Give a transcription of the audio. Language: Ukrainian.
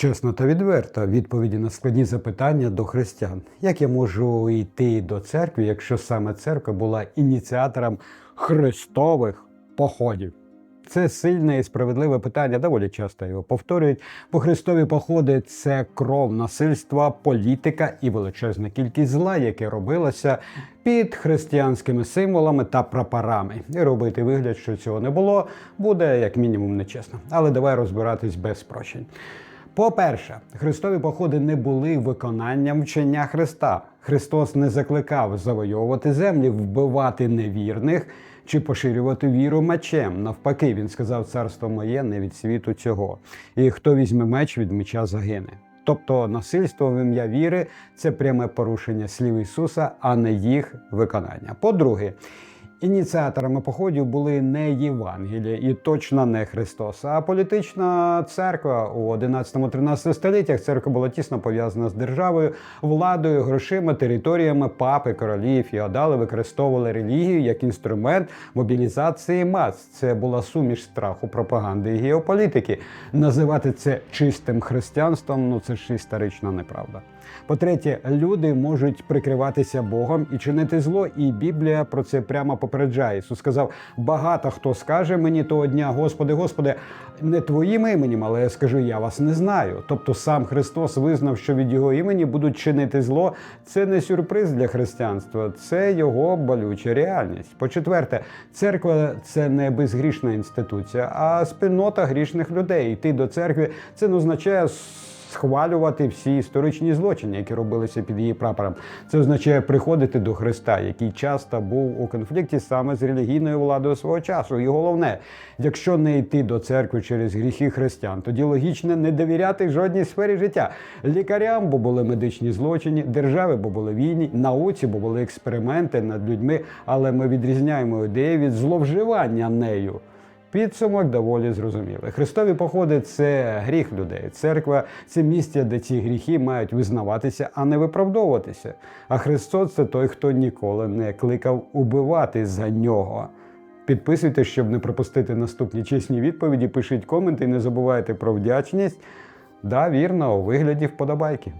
Чесно та відверто, відповіді на складні запитання до християн. Як я можу йти до церкви, якщо саме церква була ініціатором хрестових походів? Це сильне і справедливе питання, доволі часто його повторюють. Бо хрестові походи це кров насильства, політика і величезна кількість зла, яке робилося під християнськими символами та прапорами. І робити вигляд, що цього не було, буде як мінімум нечесно. Але давай розбиратись без спрощень. По-перше, хрестові походи не були виконанням вчення Христа. Христос не закликав завойовувати землі, вбивати невірних чи поширювати віру мечем. Навпаки, він сказав: царство моє не від світу цього. І хто візьме меч, від меча загине. Тобто насильство в ім'я віри це пряме порушення слів Ісуса, а не їх виконання. По-друге, Ініціаторами походів були не Євангелія і точно не Христос, а політична церква у 11-13 століттях. Церква була тісно пов'язана з державою, владою, грошима, територіями папи, королів, феодали використовували релігію як інструмент мобілізації мас. Це була суміш страху, пропаганди і геополітики. Називати це чистим християнством ну це ж історична неправда. По-третє, люди можуть прикриватися Богом і чинити зло, і Біблія про це прямо попереджає. Ісус сказав: багато хто скаже мені того дня, Господи, Господи, не твоїм іменем, але я скажу, я вас не знаю. Тобто сам Христос визнав, що від його імені будуть чинити зло. Це не сюрприз для християнства, це його болюча реальність. По-четверте, церква це не безгрішна інституція, а спільнота грішних людей. Йти до церкви це не означає схвалювати всі історичні злочини, які робилися під її прапором. Це означає приходити до Христа, який часто був у конфлікті саме з релігійною владою свого часу. І головне, якщо не йти до церкви через гріхи християн, тоді логічно не довіряти жодній сфері життя. Лікарям, бо були медичні злочини, держави, бо були війні, науці, бо були експерименти над людьми. Але ми відрізняємо ідею від зловживання нею. Підсумок доволі зрозумілий. Христові походи це гріх людей. Церква це місце, де ці гріхи мають визнаватися, а не виправдовуватися. А Христос це той, хто ніколи не кликав убивати за нього. Підписуйтесь, щоб не пропустити наступні чесні відповіді. Пишіть коменти і не забувайте про вдячність. Да, вірно, у вигляді вподобайки.